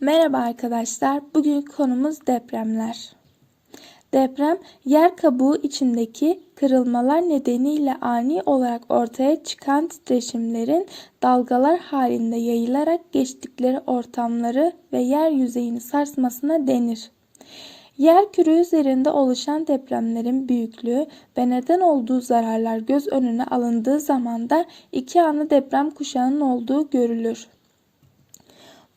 Merhaba arkadaşlar. Bugünkü konumuz depremler. Deprem, yer kabuğu içindeki kırılmalar nedeniyle ani olarak ortaya çıkan titreşimlerin dalgalar halinde yayılarak geçtikleri ortamları ve yer yüzeyini sarsmasına denir. Yer küre üzerinde oluşan depremlerin büyüklüğü ve neden olduğu zararlar göz önüne alındığı zaman da iki ana deprem kuşağının olduğu görülür.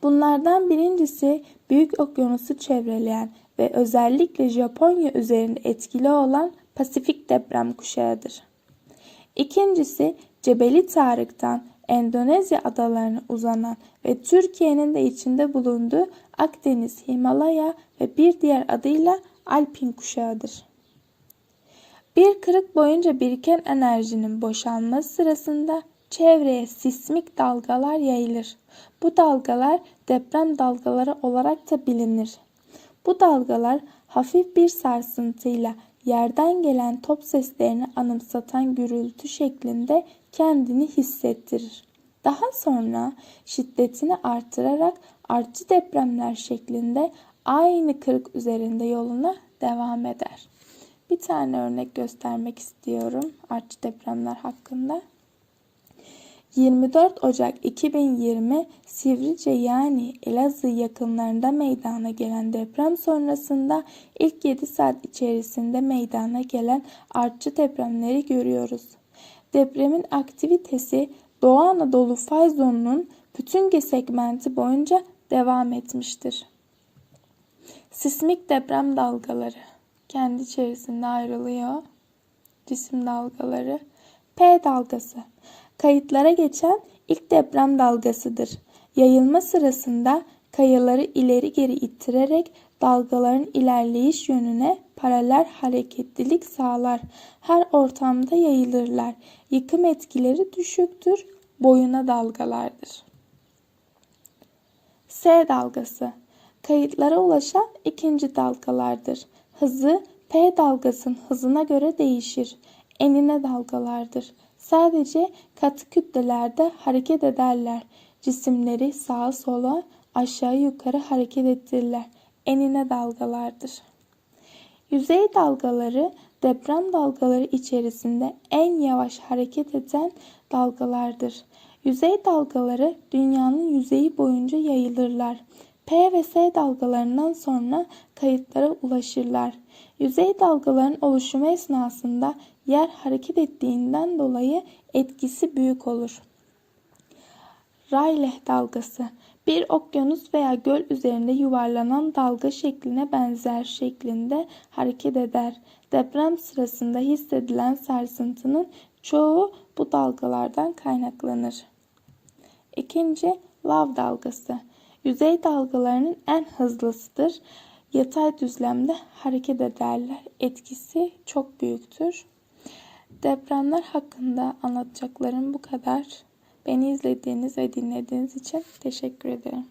Bunlardan birincisi Büyük Okyanusu çevreleyen ve özellikle Japonya üzerinde etkili olan Pasifik deprem kuşağıdır. İkincisi Cebeli Tarık'tan Endonezya adalarına uzanan ve Türkiye'nin de içinde bulunduğu Akdeniz, Himalaya ve bir diğer adıyla Alpin kuşağıdır. Bir kırık boyunca biriken enerjinin boşalması sırasında çevreye sismik dalgalar yayılır. Bu dalgalar deprem dalgaları olarak da bilinir. Bu dalgalar hafif bir sarsıntıyla yerden gelen top seslerini anımsatan gürültü şeklinde kendini hissettirir. Daha sonra şiddetini artırarak artçı depremler şeklinde aynı kırık üzerinde yoluna devam eder. Bir tane örnek göstermek istiyorum artçı depremler hakkında. 24 Ocak 2020 Sivrice yani Elazığ yakınlarında meydana gelen deprem sonrasında ilk 7 saat içerisinde meydana gelen artçı depremleri görüyoruz. Depremin aktivitesi Doğu Anadolu fay zonunun bütün segmenti boyunca devam etmiştir. Sismik deprem dalgaları kendi içerisinde ayrılıyor. Cisim dalgaları. P dalgası kayıtlara geçen ilk deprem dalgasıdır. Yayılma sırasında kayaları ileri geri ittirerek dalgaların ilerleyiş yönüne paralel hareketlilik sağlar. Her ortamda yayılırlar. Yıkım etkileri düşüktür. Boyuna dalgalardır. S dalgası kayıtlara ulaşan ikinci dalgalardır. Hızı P dalgasının hızına göre değişir. Enine dalgalardır. Sadece katı kütlelerde hareket ederler. Cisimleri sağa sola aşağı yukarı hareket ettirirler. Enine dalgalardır. Yüzey dalgaları deprem dalgaları içerisinde en yavaş hareket eden dalgalardır. Yüzey dalgaları dünyanın yüzeyi boyunca yayılırlar. P ve S dalgalarından sonra kayıtlara ulaşırlar. Yüzey dalgaların oluşumu esnasında yer hareket ettiğinden dolayı etkisi büyük olur. Rayleigh dalgası bir okyanus veya göl üzerinde yuvarlanan dalga şekline benzer şeklinde hareket eder. Deprem sırasında hissedilen sarsıntının çoğu bu dalgalardan kaynaklanır. İkinci, lav dalgası. Yüzey dalgalarının en hızlısıdır. Yatay düzlemde hareket ederler. Etkisi çok büyüktür. Depremler hakkında anlatacaklarım bu kadar. Beni izlediğiniz ve dinlediğiniz için teşekkür ederim.